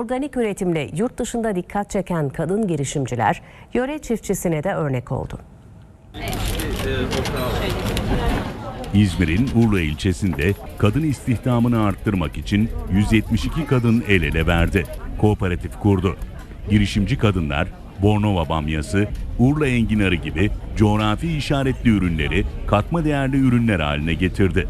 Organik üretimle yurt dışında dikkat çeken kadın girişimciler yöre çiftçisine de örnek oldu. İzmir'in Urla ilçesinde kadın istihdamını arttırmak için 172 kadın el ele verdi. Kooperatif kurdu. Girişimci kadınlar Bornova bamyası, Urla enginarı gibi coğrafi işaretli ürünleri katma değerli ürünler haline getirdi.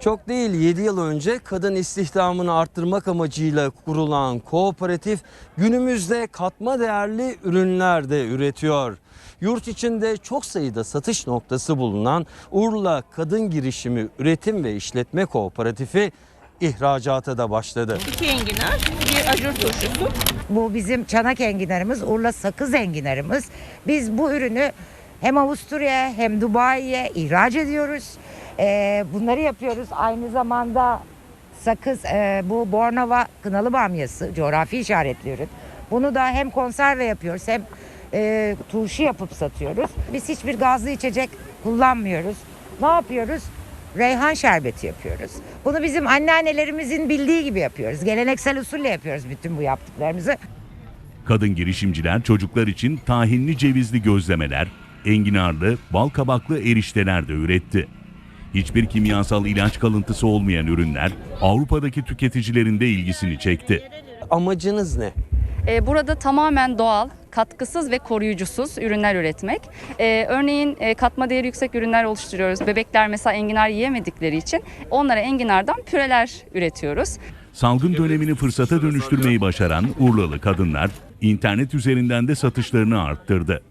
Çok değil 7 yıl önce kadın istihdamını arttırmak amacıyla kurulan kooperatif günümüzde katma değerli ürünler de üretiyor. Yurt içinde çok sayıda satış noktası bulunan Urla Kadın Girişimi Üretim ve İşletme Kooperatifi ihracata da başladı. İki enginar, bir ajur turşusu. Bu bizim çanak enginarımız, Urla sakız enginarımız. Biz bu ürünü hem Avusturya'ya hem Dubai'ye ihraç ediyoruz. Ee, bunları yapıyoruz. Aynı zamanda sakız, e, bu Bornova kınalı bamyası, coğrafi işaretli. Bunu da hem konserve yapıyoruz hem e, turşu yapıp satıyoruz. Biz hiçbir gazlı içecek kullanmıyoruz. Ne yapıyoruz? Reyhan şerbeti yapıyoruz. Bunu bizim anneannelerimizin bildiği gibi yapıyoruz. Geleneksel usulle yapıyoruz bütün bu yaptıklarımızı. Kadın girişimciler çocuklar için tahinli cevizli gözlemeler, enginarlı, bal kabaklı erişteler de üretti. Hiçbir kimyasal ilaç kalıntısı olmayan ürünler Avrupa'daki tüketicilerin de ilgisini çekti. Amacınız ne? Ee, Burada tamamen doğal, katkısız ve koruyucusuz ürünler üretmek. Ee, örneğin e, katma değeri yüksek ürünler oluşturuyoruz. Bebekler mesela enginar yiyemedikleri için onlara enginardan püreler üretiyoruz. Salgın dönemini fırsata dönüştürmeyi başaran Urlalı kadınlar internet üzerinden de satışlarını arttırdı.